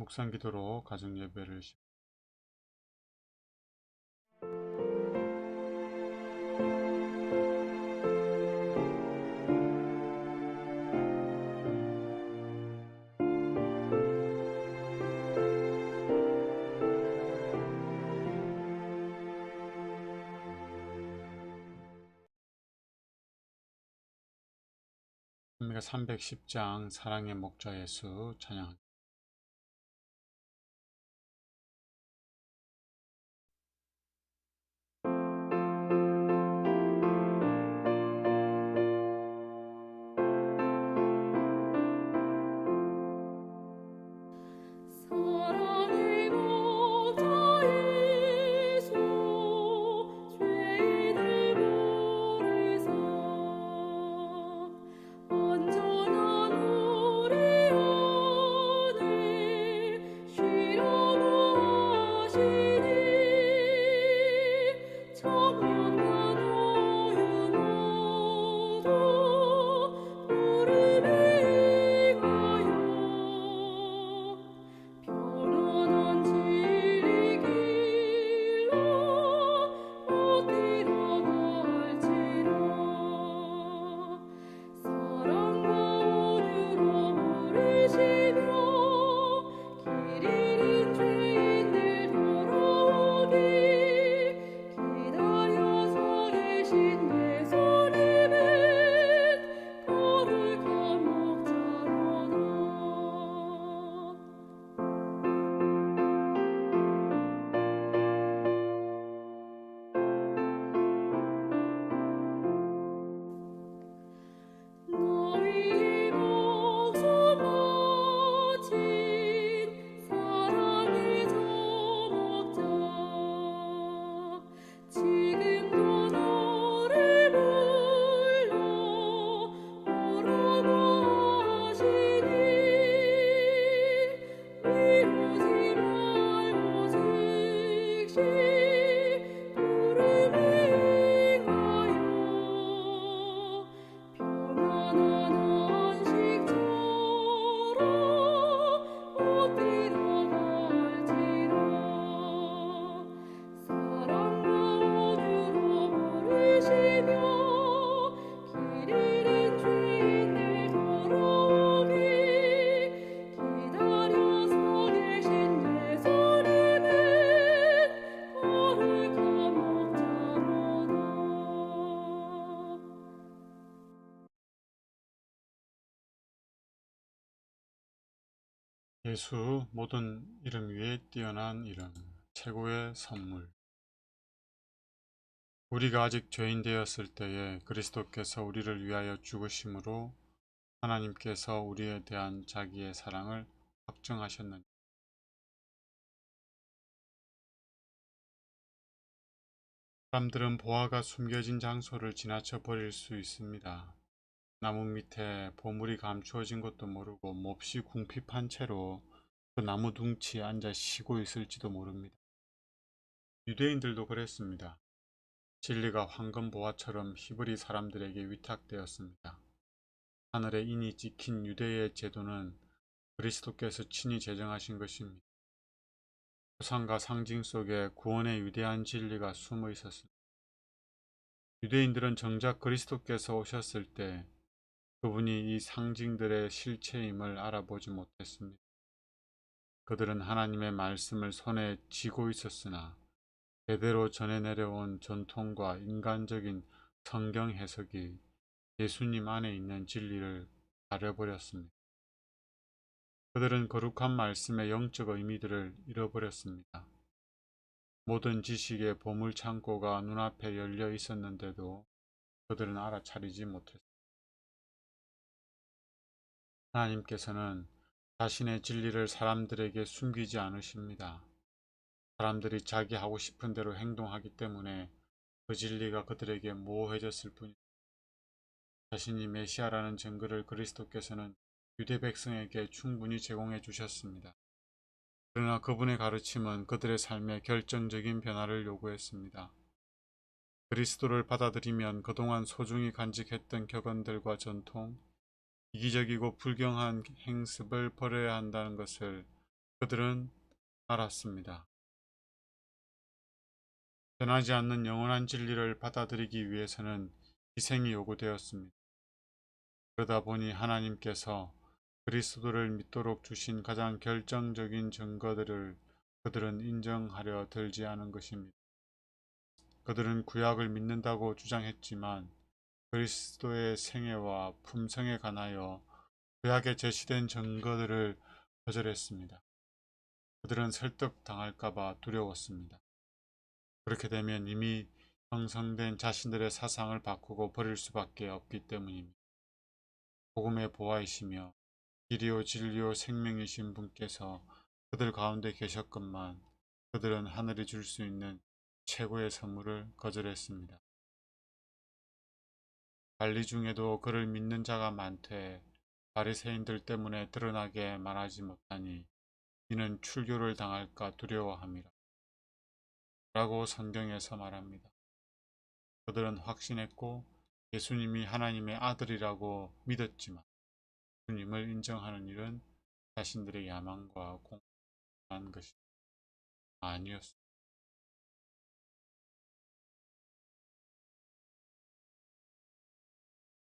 묵상 기도로 가정 예배를 시- 찬미가 310장 사랑의 목자 예수 찬양 사랑의 편안 예수 모든 이름 위에 뛰어난 이름 최고의 선물 우리가 아직 죄인 되었을 때에 그리스도께서 우리를 위하여 죽으심으로 하나님께서 우리에 대한 자기의 사랑을 확정하셨느니 사람들은 보화가 숨겨진 장소를 지나쳐 버릴 수 있습니다. 나무 밑에 보물이 감추어진 것도 모르고 몹시 궁핍한 채로 그 나무 둥치에 앉아 쉬고 있을지도 모릅니다. 유대인들도 그랬습니다. 진리가 황금 보화처럼 히브리 사람들에게 위탁되었습니다. 하늘의 인이 찍힌 유대의 제도는 그리스도께서 친히 제정하신 것입니다. 우상과 상징 속에 구원의 위대한 진리가 숨어 있었습니다. 유대인들은 정작 그리스도께서 오셨을 때 그분이 이 상징들의 실체임을 알아보지 못했습니다. 그들은 하나님의 말씀을 손에 쥐고 있었으나 대대로 전해 내려온 전통과 인간적인 성경 해석이 예수님 안에 있는 진리를 가려버렸습니다. 그들은 거룩한 말씀의 영적 의미들을 잃어버렸습니다. 모든 지식의 보물 창고가 눈앞에 열려 있었는데도 그들은 알아차리지 못했습니다. 하나님께서는 자신의 진리를 사람들에게 숨기지 않으십니다. 사람들이 자기 하고 싶은 대로 행동하기 때문에 그 진리가 그들에게 모호해졌을 뿐입니다. 자신이 메시아라는 증거를 그리스도께서는 유대 백성에게 충분히 제공해 주셨습니다. 그러나 그분의 가르침은 그들의 삶에 결정적인 변화를 요구했습니다. 그리스도를 받아들이면 그동안 소중히 간직했던 격언들과 전통, 이기적이고 불경한 행습을 버려야 한다는 것을 그들은 알았습니다. 변하지 않는 영원한 진리를 받아들이기 위해서는 희생이 요구되었습니다. 그러다 보니 하나님께서 그리스도를 믿도록 주신 가장 결정적인 증거들을 그들은 인정하려 들지 않은 것입니다. 그들은 구약을 믿는다고 주장했지만 그리스도의 생애와 품성에 관하여 구약에 제시된 증거들을 거절했습니다. 그들은 설득당할까봐 두려웠습니다. 그렇게 되면 이미 형성된 자신들의 사상을 바꾸고 버릴 수밖에 없기 때문입니다. 복음의 보아이시며 길이요 진리요 생명이신 분께서 그들 가운데 계셨건만 그들은 하늘이 줄 수 있는 최고의 선물을 거절했습니다. 관리 중에도 그를 믿는 자가 많되 바리새인들 때문에 드러나게 말하지 못하니 이는 출교를 당할까 두려워함이라. 라고 성경에서 말합니다. 그들은 확신했고 예수님이 하나님의 아들이라고 믿었지만 주님을 인정하는 일은 자신들의 야망과 공부한 것이 아니었습니다.